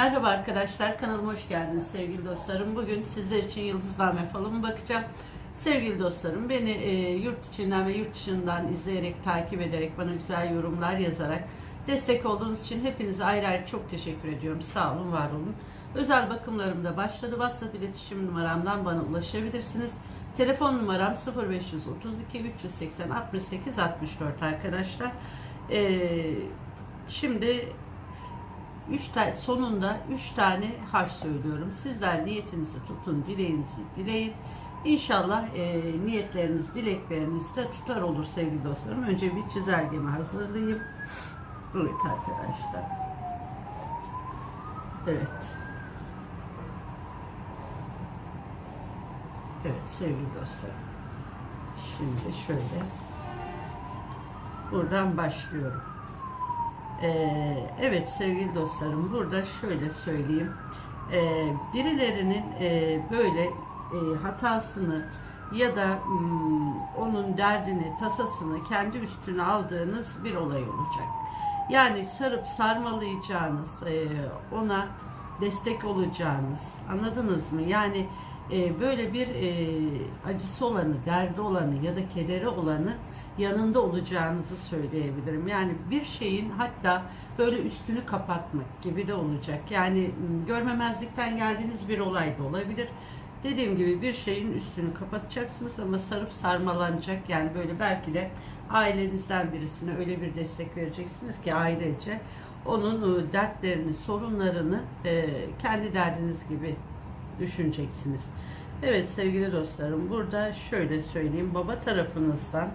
Merhaba arkadaşlar, kanalıma hoş geldiniz sevgili dostlarım. Bugün sizler için yıldızname falımı bakacağım. Sevgili dostlarım, beni e, yurt içinden ve yurt dışından izleyerek, takip ederek, bana güzel yorumlar yazarak destek olduğunuz için hepinize ayrı ayrı çok teşekkür ediyorum. Sağ olun, var olun. Özel bakımlarım da başladı. WhatsApp iletişim numaramdan bana ulaşabilirsiniz. Telefon numaram 0532 380 68 64 arkadaşlar. E, şimdi Üç tane, sonunda üç tane harf söylüyorum. Sizler niyetinizi tutun, dileğinizi dileyin. İnşallah e, niyetleriniz, dilekleriniz de tutar olur sevgili dostlarım. Önce bir çizelgemi hazırlayayım. Evet arkadaşlar. Evet. Evet sevgili dostlarım. Şimdi şöyle. Buradan başlıyorum. Ee, evet sevgili dostlarım burada şöyle söyleyeyim. Ee, birilerinin e, böyle e, hatasını ya da mm, onun derdini, tasasını kendi üstüne aldığınız bir olay olacak. Yani sarıp sarmalayacağınız, e, ona destek olacağınız, anladınız mı? Yani e, böyle bir e, acısı olanı, derdi olanı ya da kederi olanı yanında olacağınızı söyleyebilirim. Yani bir şeyin hatta böyle üstünü kapatmak gibi de olacak. Yani m, görmemezlikten geldiğiniz bir olay da olabilir. Dediğim gibi bir şeyin üstünü kapatacaksınız ama sarıp sarmalanacak. Yani böyle belki de ailenizden birisine öyle bir destek vereceksiniz ki ailece onun e, dertlerini, sorunlarını kendi derdiniz gibi düşüneceksiniz. Evet sevgili dostlarım burada şöyle söyleyeyim baba tarafınızdan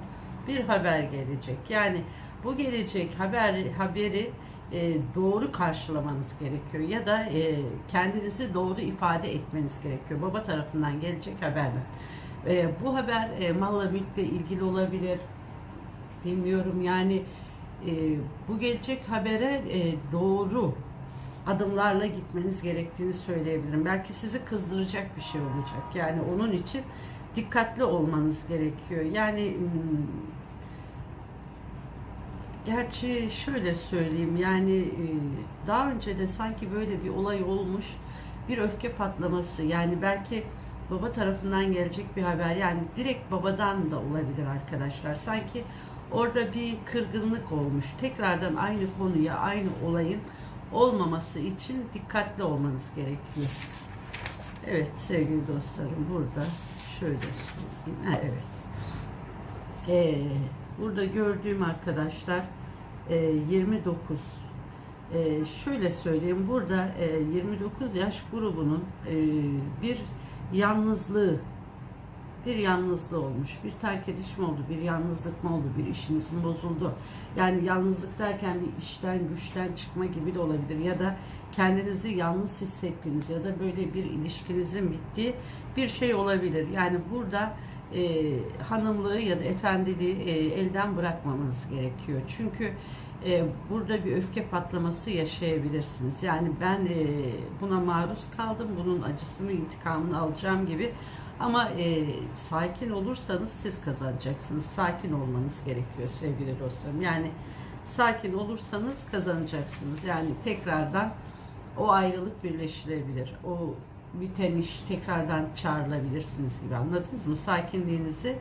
bir haber gelecek. Yani bu gelecek haber haberi e, doğru karşılamanız gerekiyor ya da e, kendinizi doğru ifade etmeniz gerekiyor. Baba tarafından gelecek haberler. E, bu haber e, malla mülkle ilgili olabilir. Bilmiyorum yani e, bu gelecek habere e, doğru adımlarla gitmeniz gerektiğini söyleyebilirim. Belki sizi kızdıracak bir şey olacak. Yani onun için dikkatli olmanız gerekiyor. Yani hmm, gerçi şöyle söyleyeyim yani e, daha önce de sanki böyle bir olay olmuş bir öfke patlaması yani belki baba tarafından gelecek bir haber yani direkt babadan da olabilir arkadaşlar sanki orada bir kırgınlık olmuş tekrardan aynı konuya aynı olayın olmaması için dikkatli olmanız gerekiyor. Evet sevgili dostlarım burada şöyle söyleyeyim. Ha, evet. Ee, burada gördüğüm arkadaşlar e, 29 e, şöyle söyleyeyim burada e, 29 yaş grubunun e, bir yalnızlığı bir yalnızlığı olmuş, bir terk ediş mi oldu, bir yalnızlık mı oldu, bir işiniz mi bozuldu? Yani yalnızlık derken bir işten, güçten çıkma gibi de olabilir ya da kendinizi yalnız hissettiğiniz ya da böyle bir ilişkinizin bittiği bir şey olabilir. Yani burada e, hanımlığı ya da efendiliği e, elden bırakmamanız gerekiyor. Çünkü e, burada bir öfke patlaması yaşayabilirsiniz. Yani ben e, buna maruz kaldım, bunun acısını, intikamını alacağım gibi ama e, sakin olursanız siz kazanacaksınız. Sakin olmanız gerekiyor sevgili dostlarım. Yani sakin olursanız kazanacaksınız. Yani tekrardan o ayrılık birleşilebilir. O biten iş tekrardan çağrılabilirsiniz gibi anladınız mı? Sakinliğinizi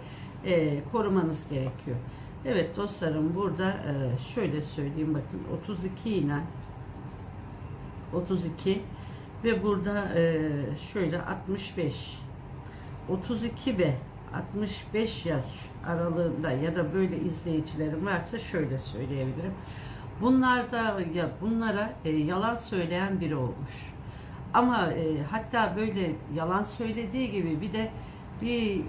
e, korumanız gerekiyor. Evet dostlarım burada e, şöyle söyleyeyim bakın 32 ile 32 ve burada e, şöyle 65 32 ve 65 yaş aralığında ya da böyle izleyicilerim varsa şöyle söyleyebilirim. Bunlarda ya bunlara e, yalan söyleyen biri olmuş. Ama e, hatta böyle yalan söylediği gibi bir de bir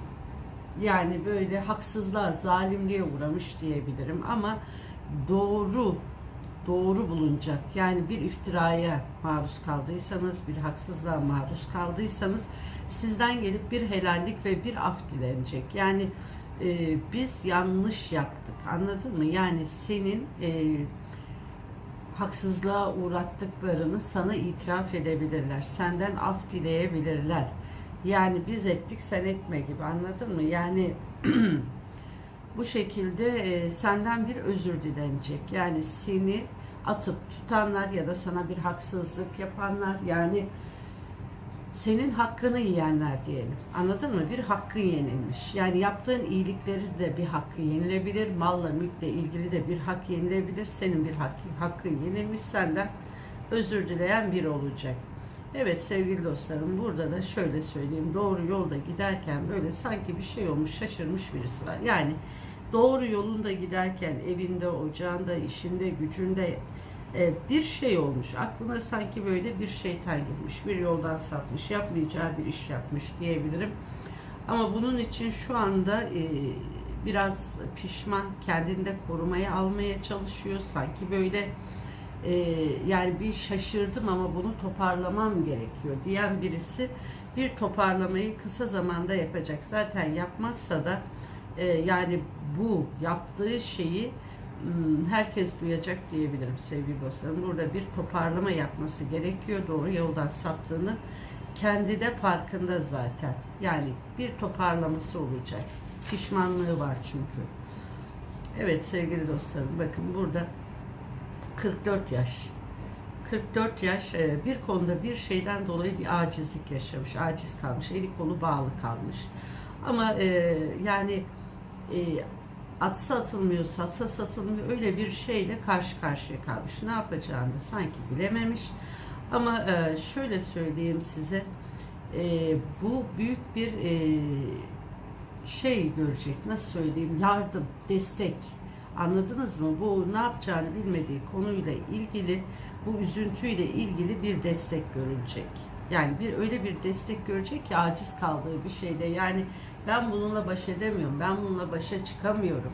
yani böyle haksızlığa, zalimliğe uğramış diyebilirim ama doğru doğru bulunacak. Yani bir iftiraya maruz kaldıysanız, bir haksızlığa maruz kaldıysanız sizden gelip bir helallik ve bir af dilenecek. Yani e, biz yanlış yaptık. Anladın mı? Yani senin e, haksızlığa uğrattıklarını sana itiraf edebilirler. Senden af dileyebilirler. Yani biz ettik sen etme gibi anladın mı? Yani bu şekilde e, senden bir özür dilenecek. Yani seni atıp tutanlar ya da sana bir haksızlık yapanlar yani senin hakkını yiyenler diyelim. Anladın mı? Bir hakkın yenilmiş. Yani yaptığın iyilikleri de bir hakkı yenilebilir. Malla mülkle ilgili de bir hak yenilebilir. Senin bir hakkı, hakkın yenilmiş. Senden özür dileyen biri olacak. Evet sevgili dostlarım burada da şöyle söyleyeyim. Doğru yolda giderken böyle sanki bir şey olmuş şaşırmış birisi var. Yani doğru yolunda giderken evinde, ocağında, işinde, gücünde e, bir şey olmuş. Aklına sanki böyle bir şeytan girmiş, bir yoldan sapmış, yapmayacağı bir iş yapmış diyebilirim. Ama bunun için şu anda e, biraz pişman, kendini de korumaya almaya çalışıyor. Sanki böyle e, yani bir şaşırdım ama bunu toparlamam gerekiyor diyen birisi bir toparlamayı kısa zamanda yapacak. Zaten yapmazsa da e, yani bu yaptığı şeyi Hmm, herkes duyacak diyebilirim sevgili dostlarım. Burada bir toparlama yapması gerekiyor. Doğru yoldan saptığını kendi de farkında zaten. Yani bir toparlaması olacak. Pişmanlığı var çünkü. Evet sevgili dostlarım bakın burada 44 yaş. 44 yaş e, bir konuda bir şeyden dolayı bir acizlik yaşamış. Aciz kalmış. Eli kolu bağlı kalmış. Ama e, yani atsa atılmıyor, satsa satılmıyor öyle bir şeyle karşı karşıya kalmış. Ne yapacağını da sanki bilememiş. Ama e, şöyle söyleyeyim size, e, bu büyük bir e, şey görecek, nasıl söyleyeyim, yardım, destek. Anladınız mı? Bu ne yapacağını bilmediği konuyla ilgili, bu üzüntüyle ilgili bir destek görülecek. Yani bir öyle bir destek görecek ki aciz kaldığı bir şeyde yani ben bununla baş edemiyorum, ben bununla başa çıkamıyorum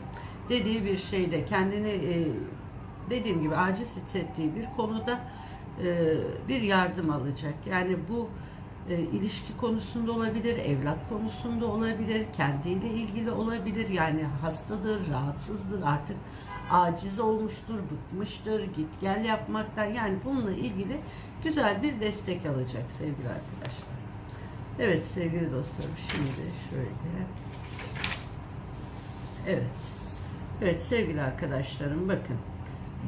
dediği bir şeyde kendini e, dediğim gibi aciz hissettiği bir konuda e, bir yardım alacak. Yani bu e, ilişki konusunda olabilir, evlat konusunda olabilir, kendiyle ilgili olabilir. Yani hastadır, rahatsızdır, artık aciz olmuştur, bıkmıştır, git gel yapmaktan. Yani bununla ilgili güzel bir destek alacak sevgili arkadaşlar. Evet sevgili dostlarım şimdi şöyle. Evet. Evet sevgili arkadaşlarım bakın.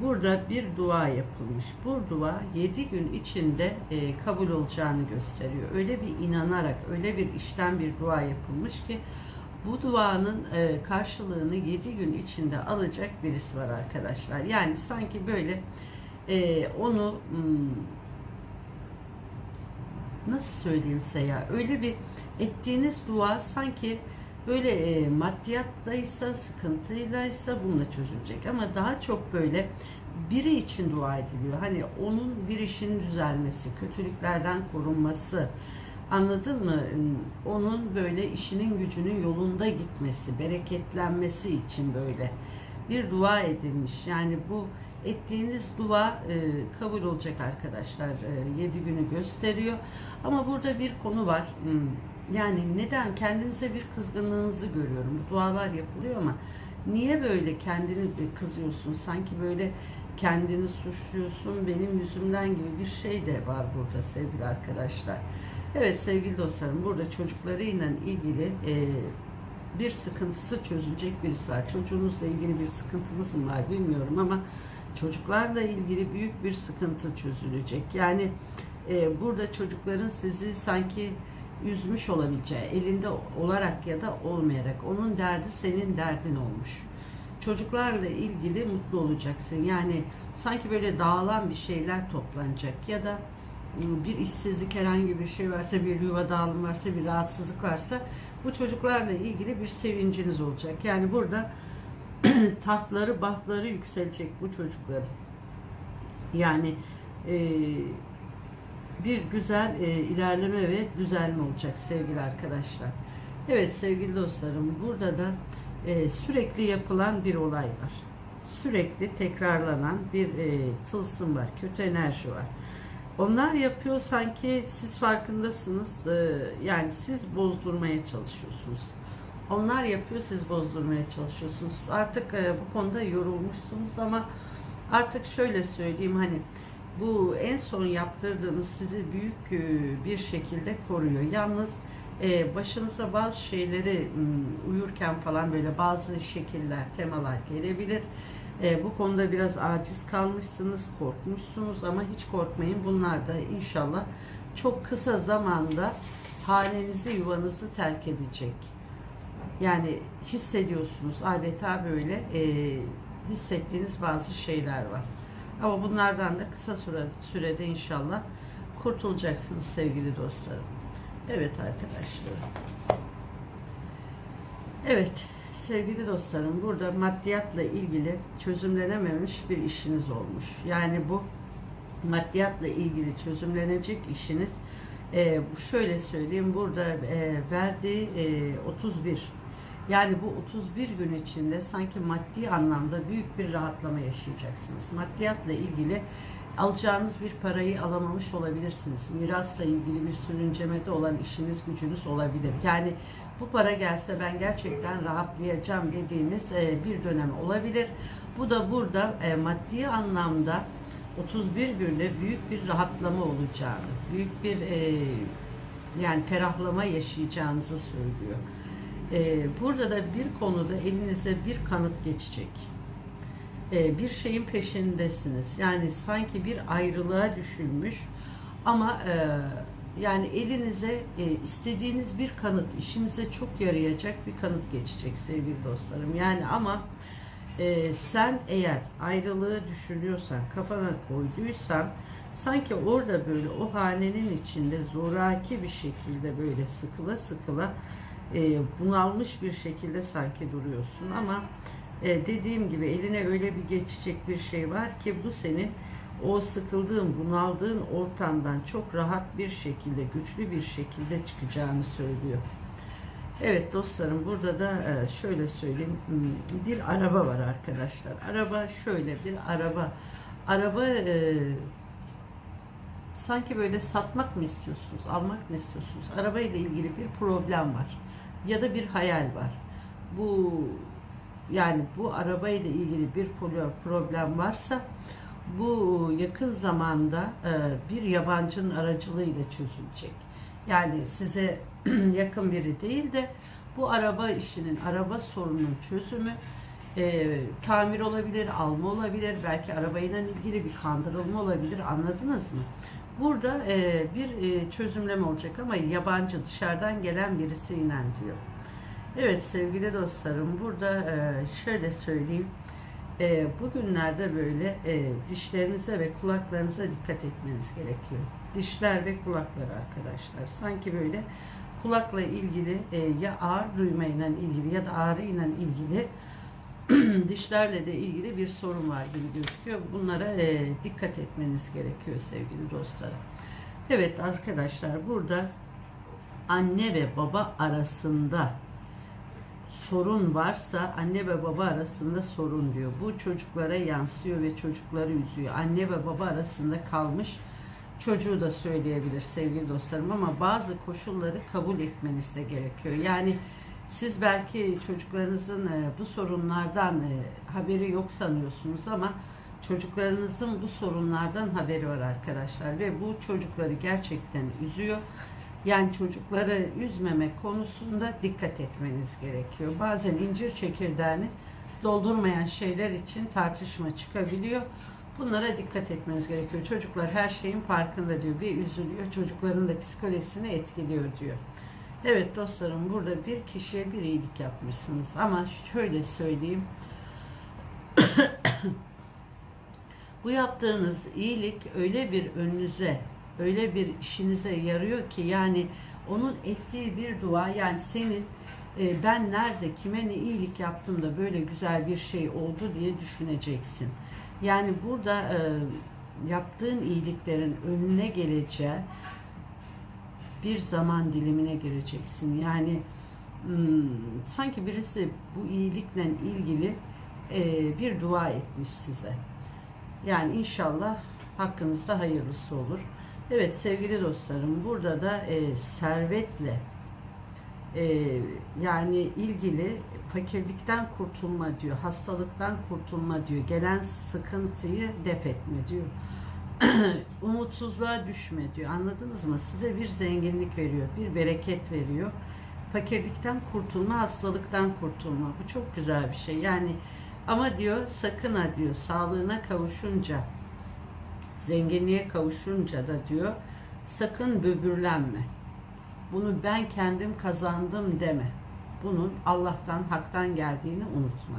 Burada bir dua yapılmış. Bu dua 7 gün içinde e, kabul olacağını gösteriyor. Öyle bir inanarak, öyle bir işten bir dua yapılmış ki bu duanın e, karşılığını 7 gün içinde alacak birisi var arkadaşlar. Yani sanki böyle e, onu nasıl söyleyeyim size ya öyle bir ettiğiniz dua sanki böyle e, maddiyatlaysa sıkıntıylaysa bununla çözülecek ama daha çok böyle biri için dua ediliyor. Hani onun bir işin düzelmesi, kötülüklerden korunması, anladın mı? Onun böyle işinin gücünün yolunda gitmesi, bereketlenmesi için böyle bir dua edilmiş. Yani bu ettiğiniz dua e, kabul olacak arkadaşlar. E, 7 günü gösteriyor. Ama burada bir konu var. Hmm, yani neden kendinize bir kızgınlığınızı görüyorum. Bu dualar yapılıyor ama niye böyle kendini kızıyorsun? Sanki böyle kendini suçluyorsun. Benim yüzümden gibi bir şey de var burada sevgili arkadaşlar. Evet sevgili dostlarım burada çocuklarıyla ilgili e, bir sıkıntısı çözülecek birisi var. Çocuğunuzla ilgili bir sıkıntınız mı var bilmiyorum ama çocuklarla ilgili büyük bir sıkıntı çözülecek. Yani e, burada çocukların sizi sanki üzmüş olabileceği, elinde olarak ya da olmayarak onun derdi senin derdin olmuş. Çocuklarla ilgili mutlu olacaksın. Yani sanki böyle dağılan bir şeyler toplanacak ya da ıı, bir işsizlik herhangi bir şey varsa, bir yuva dağılım varsa, bir rahatsızlık varsa bu çocuklarla ilgili bir sevinciniz olacak. Yani burada tahtları, bahtları yükselecek bu çocukların. Yani e, bir güzel e, ilerleme ve düzelme olacak sevgili arkadaşlar. Evet sevgili dostlarım burada da e, sürekli yapılan bir olay var. Sürekli tekrarlanan bir e, tılsım var, kötü enerji var. Onlar yapıyor sanki siz farkındasınız. E, yani siz bozdurmaya çalışıyorsunuz. Onlar yapıyor siz bozdurmaya çalışıyorsunuz. Artık e, bu konuda yorulmuşsunuz ama artık şöyle söyleyeyim hani bu en son yaptırdığınız sizi büyük e, bir şekilde koruyor. Yalnız e, başınıza bazı şeyleri uyurken falan böyle bazı şekiller, temalar gelebilir. E, bu konuda biraz aciz kalmışsınız, korkmuşsunuz ama hiç korkmayın. Bunlar da inşallah çok kısa zamanda hanenizi, yuvanızı terk edecek. Yani hissediyorsunuz adeta böyle e, hissettiğiniz bazı şeyler var. Ama bunlardan da kısa süre, sürede inşallah kurtulacaksınız sevgili dostlarım. Evet arkadaşlar. Evet sevgili dostlarım burada maddiyatla ilgili çözümlenememiş bir işiniz olmuş. Yani bu maddiyatla ilgili çözümlenecek işiniz e, şöyle söyleyeyim burada e, verdiği e, 31 yani bu 31 gün içinde sanki maddi anlamda büyük bir rahatlama yaşayacaksınız. Maddiyatla ilgili alacağınız bir parayı alamamış olabilirsiniz. Mirasla ilgili bir sürüncemede olan işiniz gücünüz olabilir. Yani bu para gelse ben gerçekten rahatlayacağım dediğiniz e, bir dönem olabilir. Bu da burada e, maddi anlamda 31 günde büyük bir rahatlama olacağını, büyük bir e, yani ferahlama yaşayacağınızı söylüyor. E, burada da bir konuda elinize bir kanıt geçecek. E, bir şeyin peşindesiniz. Yani sanki bir ayrılığa düşünmüş ama e, yani elinize e, istediğiniz bir kanıt, işinize çok yarayacak bir kanıt geçecek sevgili dostlarım. Yani ama e, sen eğer ayrılığı düşünüyorsan, kafana koyduysan sanki orada böyle o hanenin içinde zoraki bir şekilde böyle sıkıla sıkıla e, bunalmış bir şekilde sanki duruyorsun ama e, dediğim gibi eline öyle bir geçecek bir şey var ki bu senin o sıkıldığın, bunaldığın ortamdan çok rahat bir şekilde, güçlü bir şekilde çıkacağını söylüyor. Evet dostlarım burada da e, şöyle söyleyeyim hmm, bir araba var arkadaşlar. Araba şöyle bir araba. Araba e, sanki böyle satmak mı istiyorsunuz, almak mı istiyorsunuz? Araba ile ilgili bir problem var ya da bir hayal var. Bu yani bu araba ile ilgili bir problem varsa bu yakın zamanda e, bir yabancının aracılığıyla çözülecek. Yani size yakın biri değil de bu araba işinin, araba sorunun çözümü e, tamir olabilir, alma olabilir, belki arabayla ilgili bir kandırılma olabilir. Anladınız mı? Burada e, bir e, çözümleme olacak ama yabancı dışarıdan gelen birisiyle diyor. Evet sevgili dostlarım burada e, şöyle söyleyeyim. E, bugünlerde böyle e, dişlerinize ve kulaklarınıza dikkat etmeniz gerekiyor. Dişler ve kulaklar arkadaşlar. Sanki böyle kulakla ilgili e, ya ağır duymayla ilgili ya da ağrıyla ilgili dişlerle de ilgili bir sorun var gibi gözüküyor. Bunlara e, dikkat etmeniz gerekiyor sevgili dostlarım. Evet arkadaşlar burada anne ve baba arasında sorun varsa anne ve baba arasında sorun diyor. Bu çocuklara yansıyor ve çocukları üzüyor. Anne ve baba arasında kalmış çocuğu da söyleyebilir sevgili dostlarım ama bazı koşulları kabul etmeniz de gerekiyor. Yani siz belki çocuklarınızın e, bu sorunlardan e, haberi yok sanıyorsunuz ama çocuklarınızın bu sorunlardan haberi var arkadaşlar ve bu çocukları gerçekten üzüyor. Yani çocukları üzmemek konusunda dikkat etmeniz gerekiyor. Bazen incir çekirdeğini doldurmayan şeyler için tartışma çıkabiliyor. Bunlara dikkat etmeniz gerekiyor. Çocuklar her şeyin farkında diyor. Bir üzülüyor. Çocukların da psikolojisini etkiliyor diyor. Evet dostlarım burada bir kişiye bir iyilik yapmışsınız. Ama şöyle söyleyeyim. Bu yaptığınız iyilik öyle bir önünüze, öyle bir işinize yarıyor ki yani onun ettiği bir dua yani senin e, ben nerede kime ne iyilik yaptım da böyle güzel bir şey oldu diye düşüneceksin. Yani burada e, yaptığın iyiliklerin önüne geleceği bir zaman dilimine gireceksin. Yani hmm, sanki birisi bu iyilikle ilgili e, bir dua etmiş size. Yani inşallah hakkınızda hayırlısı olur. Evet sevgili dostlarım burada da e, servetle e, yani ilgili fakirlikten kurtulma diyor, hastalıktan kurtulma diyor, gelen sıkıntıyı def etme diyor. umutsuzluğa düşme diyor. Anladınız mı? Size bir zenginlik veriyor, bir bereket veriyor. Fakirlikten kurtulma, hastalıktan kurtulma. Bu çok güzel bir şey. Yani Ama diyor sakın ha diyor sağlığına kavuşunca zenginliğe kavuşunca da diyor sakın böbürlenme. Bunu ben kendim kazandım deme. Bunun Allah'tan, haktan geldiğini unutma.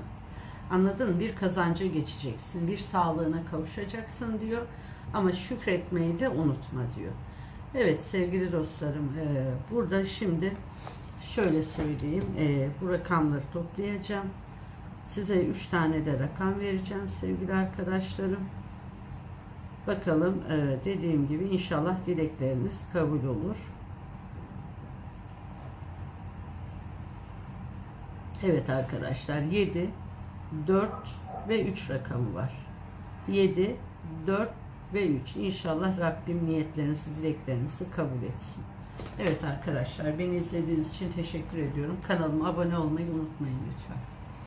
Anladın mı? Bir kazanca geçeceksin, bir sağlığına kavuşacaksın diyor. Ama şükretmeyi de unutma diyor. Evet sevgili dostlarım, e, burada şimdi şöyle söyleyeyim, e, bu rakamları toplayacağım. Size üç tane de rakam vereceğim sevgili arkadaşlarım. Bakalım e, dediğim gibi inşallah dilekleriniz kabul olur. Evet arkadaşlar 7, 4 ve 3 rakamı var. 7, 4 ve 3. İnşallah Rabbim niyetlerinizi, dileklerinizi kabul etsin. Evet arkadaşlar beni izlediğiniz için teşekkür ediyorum. Kanalıma abone olmayı unutmayın lütfen.